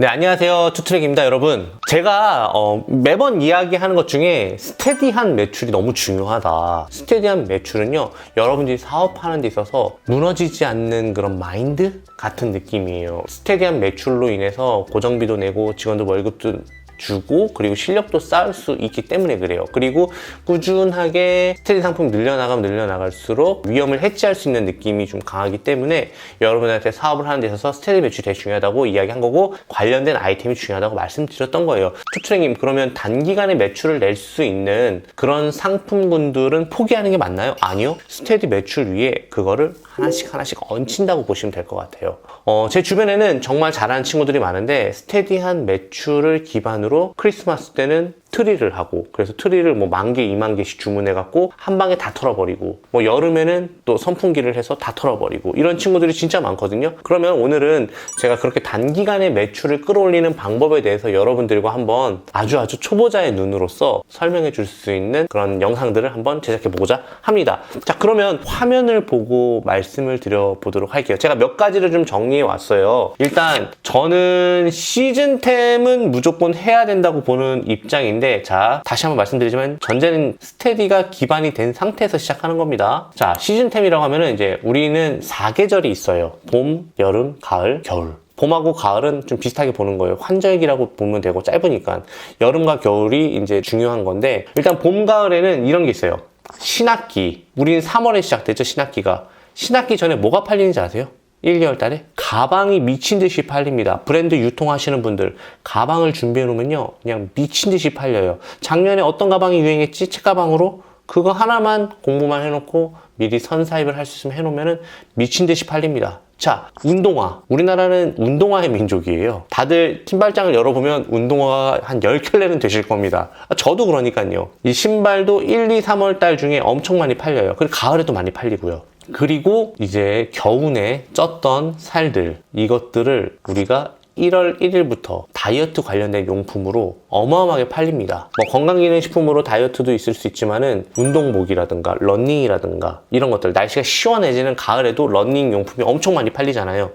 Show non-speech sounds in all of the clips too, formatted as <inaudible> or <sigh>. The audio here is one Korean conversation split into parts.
네, 안녕하세요. 투트랙입니다, 여러분. 제가 어, 매번 이야기하는 것 중에 스테디한 매출이 너무 중요하다. 스테디한 매출은요, 여러분들이 사업하는 데 있어서 무너지지 않는 그런 마인드 같은 느낌이에요. 스테디한 매출로 인해서 고정비도 내고 직원들 월급도 주고 그리고 실력도 쌓을 수 있기 때문에 그래요. 그리고 꾸준하게 스테디 상품 늘려나가면 늘려나갈수록 위험을 해지할 수 있는 느낌이 좀 강하기 때문에 여러분한테 사업을 하는 데 있어서 스테디 매출이 되게 중요하다고 이야기한 거고 관련된 아이템이 중요하다고 말씀드렸던 거예요. 투트랙님 그러면 단기간에 매출을 낼 수 있는 그런 상품군들은 포기하는 게 맞나요? 아니요. 스테디 매출 위에 그거를 하나씩 하나씩 얹힌다고 보시면 될 것 같아요. 어, 제 주변에는 정말 잘하는 친구들이 많은데 스테디한 매출을 기반으로 크리스마스 때는 트리를 하고 그래서 트리를 뭐 만 개, 이만 개씩 주문해 갖고 한 방에 다 털어버리고 뭐 여름에는 또 선풍기를 해서 다 털어버리고 이런 친구들이 진짜 많거든요. 그러면 오늘은 제가 그렇게 단기간에 매출을 끌어올리는 방법에 대해서 여러분들과 한번 아주 아주 초보자의 눈으로서 설명해 줄 수 있는 그런 영상들을 한번 제작해 보고자 합니다. 자 그러면 화면을 보고 말씀을 드려 보도록 할게요. 제가 몇 가지를 좀 정리해 왔어요. 일단 저는 시즌템은 무조건 해야 된다고 보는 입장인데 자 다시 한번 말씀드리지만 전제는 스테디가 기반이 된 상태에서 시작하는 겁니다. 자 시즌템이라고 하면은 이제 우리는 4계절이 있어요. 봄, 여름, 가을, 겨울. 봄하고 가을은 좀 비슷하게 보는 거예요. 환절기라고 보면 되고 짧으니까. 여름과 겨울이 이제 중요한 건데 일단 봄, 가을에는 이런 게 있어요. 신학기. 우리는 3월에 시작되죠, 신학기가. 신학기 전에 뭐가 팔리는지 아세요? 1, 2월 달에 가방이 미친 듯이 팔립니다. 브랜드 유통하시는 분들 가방을 준비해 놓으면요. 그냥 미친 듯이 팔려요. 작년에 어떤 가방이 유행했지? 책가방으로 그거 하나만 공부만 해 놓고 미리 선사입을 할 수 있으면 해 놓으면 미친 듯이 팔립니다. 자, 운동화. 우리나라는 운동화의 민족이에요. 다들 신발장을 열어보면 운동화가 한 10켤레는 되실 겁니다. 아, 저도 그러니까요. 이 신발도 1, 2, 3월 달 중에 엄청 많이 팔려요. 그리고 가을에도 많이 팔리고요. 그리고 이제 겨우내 쪘던 살들 이것들을 우리가 1월 1일부터 다이어트 관련된 용품으로 어마어마하게 팔립니다. 뭐 건강기능식품으로 다이어트도 있을 수 있지만은 운동복이라든가 러닝이라든가 이런 것들 날씨가 시원해지는 가을에도 러닝 용품이 엄청 많이 팔리잖아요.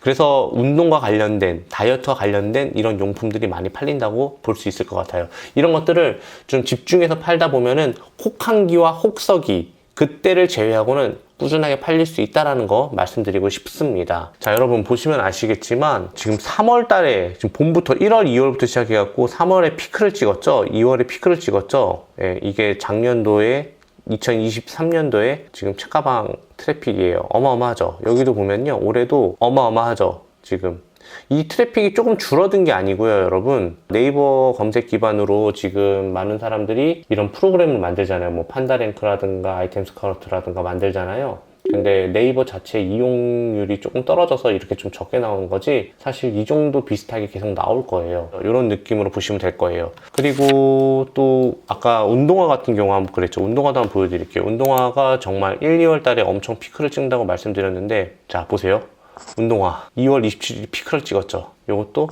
그래서 운동과 관련된 다이어트와 관련된 이런 용품들이 많이 팔린다고 볼 수 있을 것 같아요. 이런 것들을 좀 집중해서 팔다 보면은 혹한기와 혹서기 그때를 제외하고는 꾸준하게 팔릴 수 있다라는 거 말씀드리고 싶습니다. 자, 여러분 보시면 아시겠지만 지금 3월 달에 지금 봄부터 1월, 2월부터 시작해 갖고 3월에 피크를 찍었죠. 2월에 피크를 찍었죠. 예, 이게 작년도에 2023년도에 지금 책가방 트래픽이에요. 어마어마하죠. 여기도 보면요. 올해도 어마어마하죠. 지금 이 트래픽이 조금 줄어든 게 아니고요, 여러분. 네이버 검색 기반으로 지금 많은 사람들이 이런 프로그램을 만들잖아요. 뭐 판다랭크라든가 아이템 스카우트라든가 만들잖아요. 근데 네이버 자체 이용률이 조금 떨어져서 이렇게 좀 적게 나오는 거지 사실 이 정도 비슷하게 계속 나올 거예요 이런 느낌으로 보시면 될 거예요 그리고 또 아까 운동화 같은 경우 한번 그랬죠 운동화도 한번 보여드릴게요 운동화가 정말 1, 2월 달에 엄청 피크를 찍는다고 말씀드렸는데 자 보세요 운동화 2월 27일 피크를 찍었죠. 이것도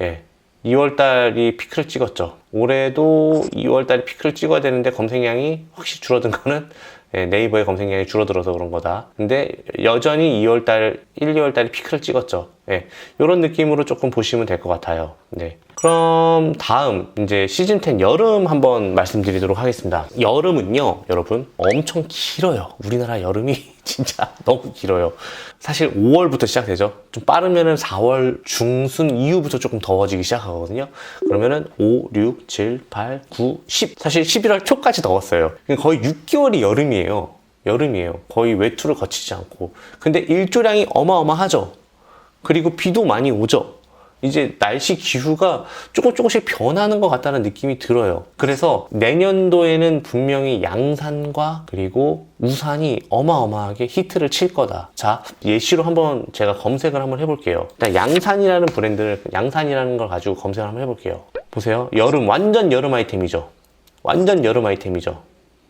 예. 2월 달이 피크를 찍었죠. 올해도 2월 달에 피크를 찍어야 되는데 검색량이 확실히 줄어든 거는 예, 네이버의 검색량이 줄어들어서 그런 거다. 근데 여전히 2월 달, 1, 2월 달에 피크를 찍었죠. 예. 이런 느낌으로 조금 보시면 될 것 같아요. 네. 그럼 다음 이제 시즌 10 여름 한번 말씀드리도록 하겠습니다. 여름은요, 여러분 엄청 길어요. 우리나라 여름이 <laughs> 진짜 너무 길어요. 사실 5월부터 시작되죠. 좀 빠르면은 4월 중순 이후부터 조금 더워지기 시작하거든요. 그러면은 5, 6, 7, 8, 9, 10. 사실 11월 초까지 더웠어요. 거의 6개월이 여름이에요. 여름이에요. 거의 외투를 거치지 않고. 근데 일조량이 어마어마하죠. 그리고 비도 많이 오죠. 이제 날씨 기후가 조금 조금씩 변하는 것 같다는 느낌이 들어요. 그래서 내년도에는 분명히 양산과 그리고 우산이 어마어마하게 히트를 칠 거다. 자, 예시로 한번 제가 검색을 한번 해볼게요. 일단 양산이라는 브랜드를, 양산이라는 걸 가지고 검색을 한번 해볼게요. 보세요. 여름, 완전 여름 아이템이죠. 완전 여름 아이템이죠.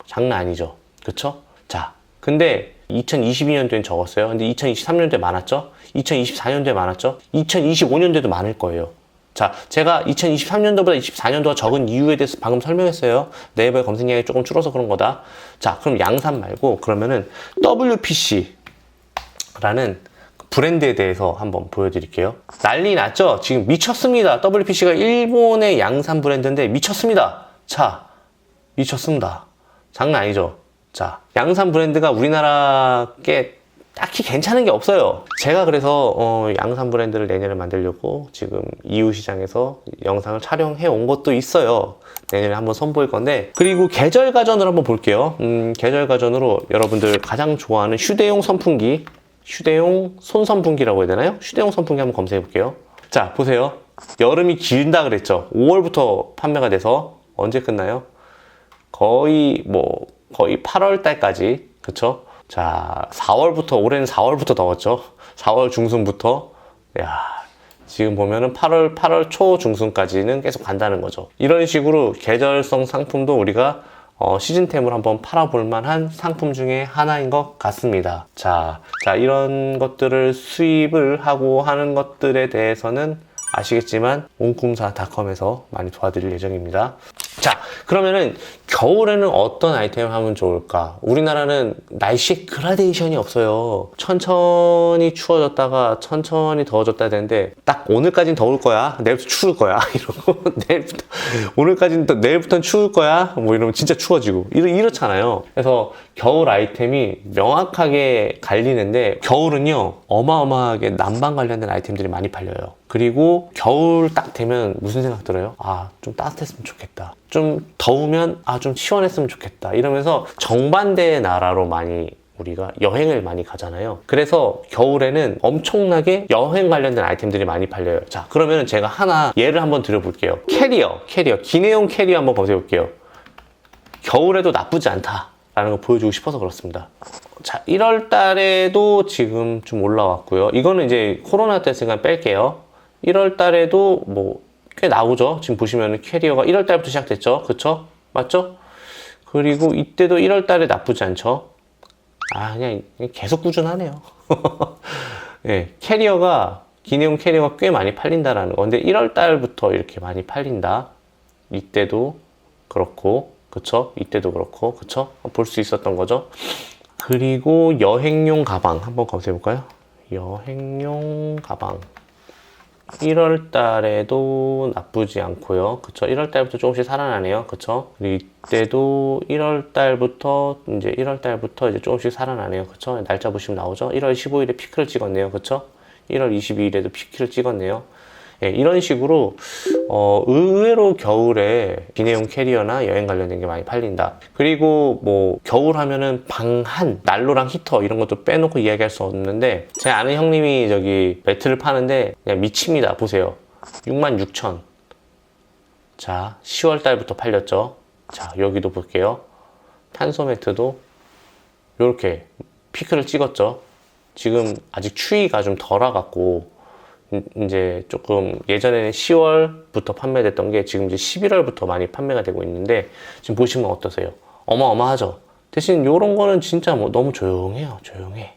장난 아니죠. 그쵸? 자, 근데 2022년도엔 적었어요. 근데 2023년도에 많았죠? 2024년도에 많았죠? 2025년도에도 많을 거예요. 자, 제가 2023년도보다 24년도가 적은 이유에 대해서 방금 설명했어요. 네이버의 검색량이 조금 줄어서 그런 거다. 자, 그럼 양산 말고 그러면은 WPC라는 브랜드에 대해서 한번 보여드릴게요. 난리 났죠? 지금 미쳤습니다. WPC가 일본의 양산 브랜드인데 미쳤습니다. 자, 미쳤습니다. 장난 아니죠? 자, 양산 브랜드가 우리나라께 딱히 괜찮은 게 없어요. 제가 그래서 어, 양산 브랜드를 내년에 만들려고 지금 EU 시장에서 영상을 촬영해 온 것도 있어요. 내년에 한번 선보일 건데 그리고 계절 가전을 한번 볼게요. 음, 계절 가전으로 여러분들 가장 좋아하는 휴대용 선풍기, 휴대용 손 선풍기라고 해야 되나요? 휴대용 선풍기 한번 검색해 볼게요. 자, 보세요. 여름이 길다 그랬죠. 5월부터 판매가 돼서 언제 끝나요? 거의 뭐 거의 8월 달까지 그쵸? 자 4월부터 올해는 4월부터 더웠죠 4월 중순부터 야 지금 보면은 8월 8월 초 중순까지는 계속 간다는 거죠 이런 식으로 계절성 상품도 우리가 어, 시즌템으로 한번 팔아볼 만한 상품 중에 하나인 것 같습니다 자, 자 이런 것들을 수입을 하고 하는 것들에 대해서는 아시겠지만 옹꿈사닷컴에서 많이 도와드릴 예정입니다. 자, 그러면은 겨울에는 어떤 아이템을 하면 좋을까? 우리나라는 날씨에 그라데이션이 없어요. 천천히 추워졌다가 천천히 더워졌다 되는데 딱 오늘까진 더울 거야. 내일부터 추울 거야. <laughs> 이러고 내일부터 오늘까지는 또 내일부터는 추울 거야. 뭐 이러면 진짜 추워지고 이러, 이렇잖아요. 그래서 겨울 아이템이 명확하게 갈리는데 겨울은요 어마어마하게 난방 관련된 아이템들이 많이 팔려요. 그리고 겨울 딱 되면 무슨 생각 들어요? 아, 좀 따뜻했으면 좋겠다. 좀 더우면 아, 좀 시원했으면 좋겠다. 이러면서 정반대의 나라로 많이 우리가 여행을 많이 가잖아요. 그래서 겨울에는 엄청나게 여행 관련된 아이템들이 많이 팔려요. 자, 그러면 제가 하나 예를 한번 드려볼게요. 캐리어, 캐리어, 기내용 캐리어 한번 검색해 볼게요. 겨울에도 나쁘지 않다라는 걸 보여주고 싶어서 그렇습니다. 자, 1월 달에도 지금 좀 올라왔고요. 이거는 이제 코로나 때였으니까 뺄게요. 1월 달에도 뭐 꽤 나오죠. 지금 보시면 캐리어가 1월 달부터 시작됐죠. 그쵸? 맞죠? 그리고 이때도 1월 달에 나쁘지 않죠. 아, 그냥 계속 꾸준하네요. <laughs> 예, 캐리어가, 기내용 캐리어가 꽤 많이 팔린다라는 거. 근데 1월 달부터 이렇게 많이 팔린다. 이때도 그렇고, 그쵸? 이때도 그렇고, 그쵸? 볼 수 있었던 거죠. 그리고 여행용 가방 한번 검색해 볼까요? 여행용 가방. 1월 달에도 나쁘지 않고요. 그쵸? 1월 달부터 조금씩 살아나네요. 그쵸? 이때도 1월 달부터 이제 1월 달부터 이제 조금씩 살아나네요. 그쵸? 날짜 보시면 나오죠? 1월 15일에 피크를 찍었네요. 그쵸? 1월 22일에도 피크를 찍었네요. 예, 이런 식으로 어, 의외로 겨울에 기내용 캐리어나 여행 관련된 게 많이 팔린다. 그리고 뭐 겨울 하면은 방한 난로랑 히터 이런 것도 빼놓고 이야기할 수 없는데 제 아는 형님이 저기 매트를 파는데 그냥 미칩니다. 보세요. 66,000. 자, 10월 달부터 팔렸죠. 자, 여기도 볼게요. 탄소 매트도 이렇게 피크를 찍었죠. 지금 아직 추위가 좀 덜 와갖고 음, 이제 조금 예전에는 10월부터 판매됐던 게 지금 이제 11월부터 많이 판매가 되고 있는데 지금 보시면 어떠세요? 어마어마하죠? 대신 이런 거는 진짜 뭐 너무 조용해요. 조용해.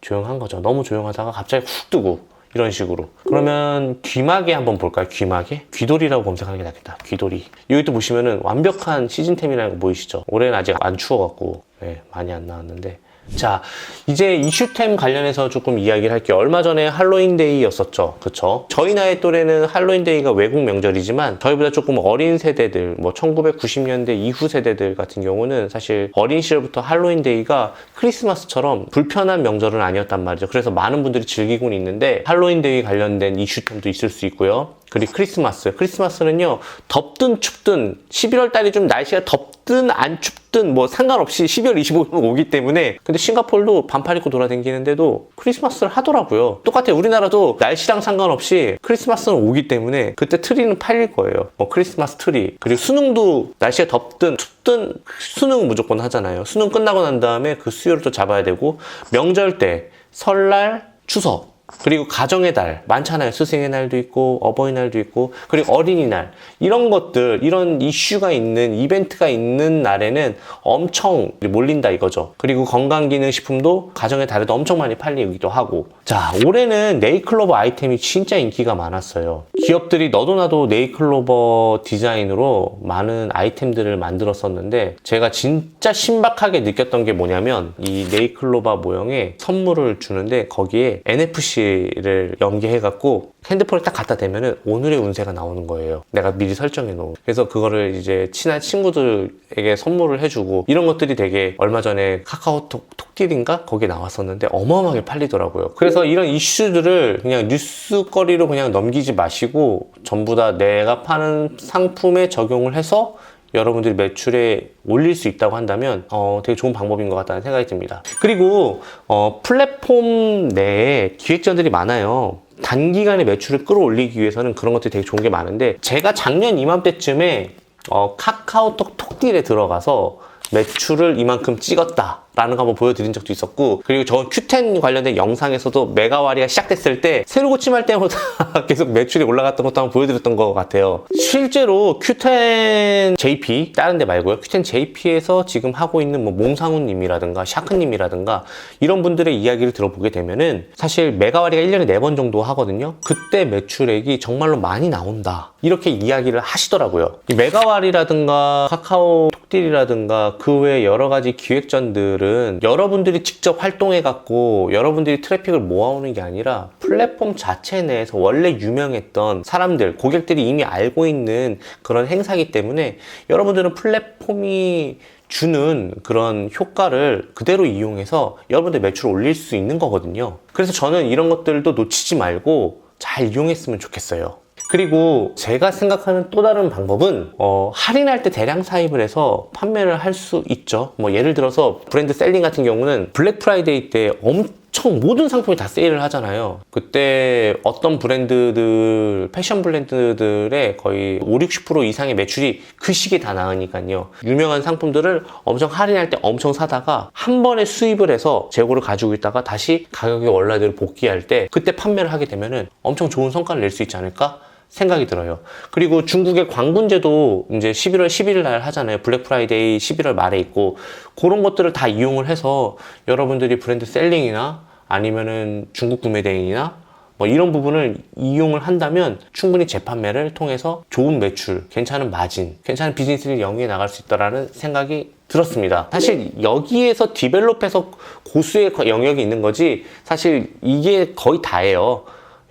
조용한 거죠. 너무 조용하다가 갑자기 훅 뜨고 이런 식으로. 그러면 귀마개 한번 볼까요? 귀마개? 귀돌이라고 검색하는 게 낫겠다. 귀돌이. 여기 또 보시면은 완벽한 시즌템이라는 거 보이시죠? 올해는 아직 안 추워갖고 네, 많이 안 나왔는데 자, 이제 이슈템 관련해서 조금 이야기를 할게요. 얼마 전에 할로윈데이였었죠. 그쵸? 저희 나이 또래는 할로윈데이가 외국 명절이지만 저희보다 조금 어린 세대들, 뭐 1990년대 이후 세대들 같은 경우는 사실 어린 시절부터 할로윈데이가 크리스마스처럼 불편한 명절은 아니었단 말이죠. 그래서 많은 분들이 즐기곤 있는데 할로윈데이 관련된 이슈템도 있을 수 있고요. 그리고 크리스마스. 크리스마스는요, 덥든 춥든 11월 달이 좀 날씨가 덥든 안 춥든 뭐 상관없이 12월 25일 오기 때문에 근데 싱가폴도 반팔 입고 돌아다니는데도 크리스마스를 하더라고요. 똑같아요. 우리나라도 날씨랑 상관없이 크리스마스는 오기 때문에 그때 트리는 팔릴 거예요. 뭐 크리스마스 트리. 그리고 수능도 날씨가 덥든 춥든 수능은 무조건 하잖아요. 수능 끝나고 난 다음에 그 수요를 또 잡아야 되고 명절 때 설날, 추석 그리고 가정의 달 많잖아요. 스승의 날도 있고 어버이날도 있고 그리고 어린이날 이런 것들 이런 이슈가 있는 이벤트가 있는 날에는 엄청 몰린다 이거죠. 그리고 건강기능식품도 가정의 달에도 엄청 많이 팔리기도 하고 자 올해는 네이클로버 아이템이 진짜 인기가 많았어요. 기업들이 너도 나도 네이클로버 디자인으로 많은 아이템들을 만들었었는데 제가 진짜 신박하게 느꼈던 게 뭐냐면 이 네이클로버 모형의 선물을 주는데 거기에 NFC 글씨를 연계해갖고 핸드폰을 딱 갖다 대면은 오늘의 운세가 나오는 거예요. 내가 미리 설정해 놓은. 그래서 그거를 이제 친한 친구들에게 선물을 해주고 이런 것들이 되게 얼마 전에 카카오톡 톡딜인가 거기에 나왔었는데 어마어마하게 팔리더라고요. 그래서 이런 이슈들을 그냥 뉴스거리로 그냥 넘기지 마시고 전부 다 내가 파는 상품에 적용을 해서 여러분들이 매출에 올릴 수 있다고 한다면 어, 되게 좋은 방법인 것 같다는 생각이 듭니다. 그리고 어, 플랫폼 내에 기획자들이 많아요. 단기간에 매출을 끌어올리기 위해서는 그런 것들이 되게 좋은 게 많은데 제가 작년 이맘때쯤에 어, 카카오톡 톡딜에 들어가서 매출을 이만큼 찍었다 라는 거 한번 보여드린 적도 있었고 그리고 저 Q10 관련된 영상에서도 메가와리가 시작됐을 때 새로 고침할 때마다 <laughs> 계속 매출이 올라갔던 것도 한번 보여드렸던 것 같아요. 실제로 Q10 JP 다른 데 말고요. Q10 JP에서 지금 하고 있는 뭐 몽상훈님이라든가 샤크님이라든가 이런 분들의 이야기를 들어보게 되면은 사실 메가와리가 1년에 4번 정도 하거든요. 그때 매출액이 정말로 많이 나온다. 이렇게 이야기를 하시더라고요. 이 메가와리라든가 카카오 톡딜이라든가 그 외 여러 가지 기획전들 은 여러분들이 직접 활동해 갖고 여러분들이 트래픽을 모아오는 게 아니라 플랫폼 자체 내에서 원래 유명했던 사람들 고객들이 이미 알고 있는 그런 행사기 때문에 여러분들은 플랫폼이 주는 그런 효과를 그대로 이용해서 여러분들 매출을 올릴 수 있는 거거든요. 그래서 저는 이런 것들도 놓치지 말고 잘 이용했으면 좋겠어요. 그리고 제가 생각하는 또 다른 방법은 어, 할인할 때 대량 사입을 해서 판매를 할 수 있죠. 뭐 예를 들어서 브랜드 셀링 같은 경우는 블랙 프라이데이 때 엄청 모든 상품이 다 세일을 하잖아요. 그때 어떤 브랜드들, 패션 브랜드들의 거의 5, 60% 이상의 매출이 그 시기에 다 나으니까요. 유명한 상품들을 엄청 할인할 때 엄청 사다가 한 번에 수입을 해서 재고를 가지고 있다가 다시 가격이 원래대로 복귀할 때 그때 판매를 하게 되면은 엄청 좋은 성과를 낼 수 있지 않을까? 생각이 들어요. 그리고 중국의 광군제도 이제 11월 11일 날 하잖아요. 블랙 프라이데이 11월 말에 있고 그런 것들을 다 이용을 해서 여러분들이 브랜드 셀링이나 아니면은 중국 구매 대행이나 뭐 이런 부분을 이용을 한다면 충분히 재판매를 통해서 좋은 매출, 괜찮은 마진, 괜찮은 비즈니스를 영위해 나갈 수 있다라는 생각이 들었습니다. 사실 여기에서 디벨롭해서 고수의 영역이 있는 거지 사실 이게 거의 다예요.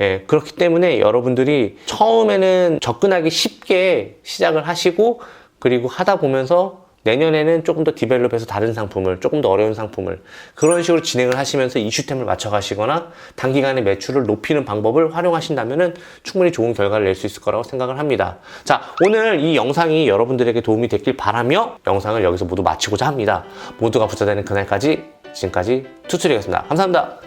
예, 그렇기 때문에 여러분들이 처음에는 접근하기 쉽게 시작을 하시고 그리고 하다 보면서 내년에는 조금 더 디벨롭해서 다른 상품을 조금 더 어려운 상품을 그런 식으로 진행을 하시면서 이슈템을 맞춰 가시거나 단기간에 매출을 높이는 방법을 활용하신다면 충분히 좋은 결과를 낼 수 있을 거라고 생각을 합니다. 자, 오늘 이 영상이 여러분들에게 도움이 됐길 바라며 영상을 여기서 모두 마치고자 합니다. 모두가 부자 되는 그날까지 지금까지 투출이었습니다. 감사합니다.